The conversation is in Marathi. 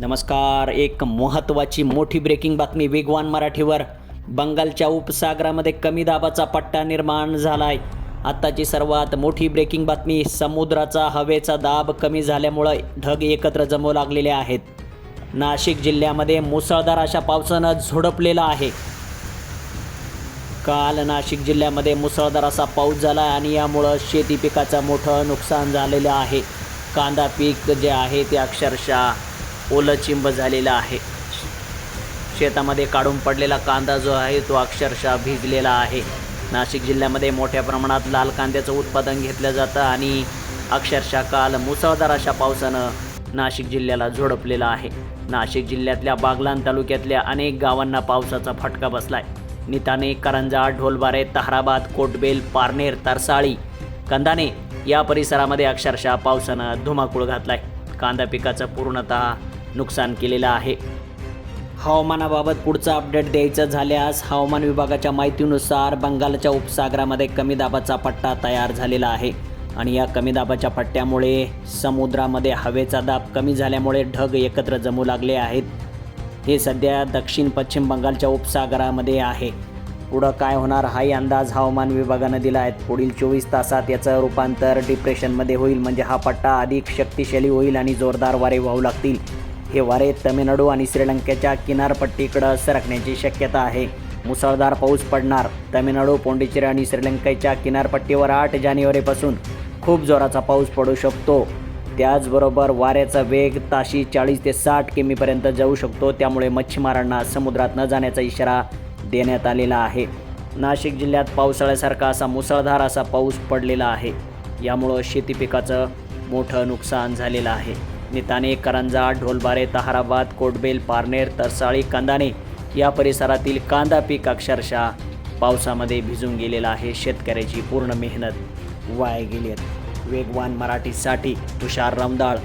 नमस्कार एक महत्त्वाची मोठी ब्रेकिंग बातमी वेगवान मराठीवर. बंगालच्या उपसागरामध्ये कमी दाबाचा पट्टा निर्माण झाला आहे आत्ताची सर्वात मोठी ब्रेकिंग बातमी समुद्राचा हवेचा दाब कमी झाल्यामुळं ढग एकत्र जमू लागलेले आहेत. नाशिक जिल्ह्यामध्ये मुसळधार अशा पावसानं झोडपलेला आहे. काल नाशिक जिल्ह्यामध्ये मुसळधार असा पाऊस झाला आणि यामुळं शेती पिकाचं मोठं नुकसान झालेलं आहे. कांदा पीक जे आहे ते अक्षरशः ओलं चिंब झालेलं आहे. शेतामध्ये काढून पडलेला कांदा जो आहे तो अक्षरशः भिजलेला आहे. नाशिक जिल्ह्यामध्ये मोठ्या प्रमाणात लाल कांद्याचं उत्पादन घेतलं जातं आणि अक्षरशः काल मुसळधार अशा पावसानं नाशिक जिल्ह्याला झोडपलेलं आहे. नाशिक जिल्ह्यातल्या बागलाण तालुक्यातल्या अनेक गावांना पावसाचा फटका बसलाय. निताने करंजा ढोलबारे तहराबाद कोटबेल पारनेर तरसाळी कंदाने या परिसरामध्ये अक्षरशः पावसानं धुमाकूळ घातलाय. कांदा पिकाचं पूर्णतः नुकसान केलेलं आहे. हवामानाबाबत पुढचं अपडेट द्यायचं झाल्यास हवामान विभागाच्या माहितीनुसार बंगालच्या उपसागरामध्ये कमी दाबाचा पट्टा तयार झालेला आहे. आणि या कमी दाबाच्या पट्ट्यामुळे समुद्रामध्ये हवेचा दाब कमी झाल्यामुळे ढग एकत्र जमू लागले आहेत. हे सध्या दक्षिण पश्चिम बंगालच्या उपसागरामध्ये आहे. पुढं काय होणार हाही अंदाज हवामान विभागानं दिला आहे. पुढील चोवीस तासात याचं रूपांतर डिप्रेशनमध्ये होईल. म्हणजे हा पट्टा अधिक शक्तिशाली होईल आणि जोरदार वारे वाहू लागतील. हे वारे तमिळनाडू आणि श्रीलंकेच्या किनारपट्टीकडं सरकण्याची शक्यता आहे. मुसळधार पाऊस पडणार. तमिळनाडू पोंडिचेरी आणि श्रीलंकेच्या किनारपट्टीवर आठ जानेवारीपासून खूप जोराचा पाऊस पडू शकतो. त्याचबरोबर वाऱ्याचा वेग ताशी चाळीस ते साठ किमीपर्यंत जाऊ शकतो. त्यामुळे मच्छीमारांना समुद्रात न जाण्याचा इशारा देण्यात आलेला आहे. नाशिक जिल्ह्यात पावसाळ्यासारखा असा मुसळधार असा पाऊस पडलेला आहे. यामुळं शेती पिकाचं मोठं नुकसान झालेलं आहे. निताने करंजा ढोलबारे तहाराबाद कोटबेल पारनेर तरसाळी कांदाने या परिसरातील कांदा पीक अक्षरशः पावसामध्ये भिजून गेलेला आहे. शेतकऱ्याची पूर्ण मेहनत वाया गेली आहेत वेगवान मराठीसाठी तुषार रमदाळ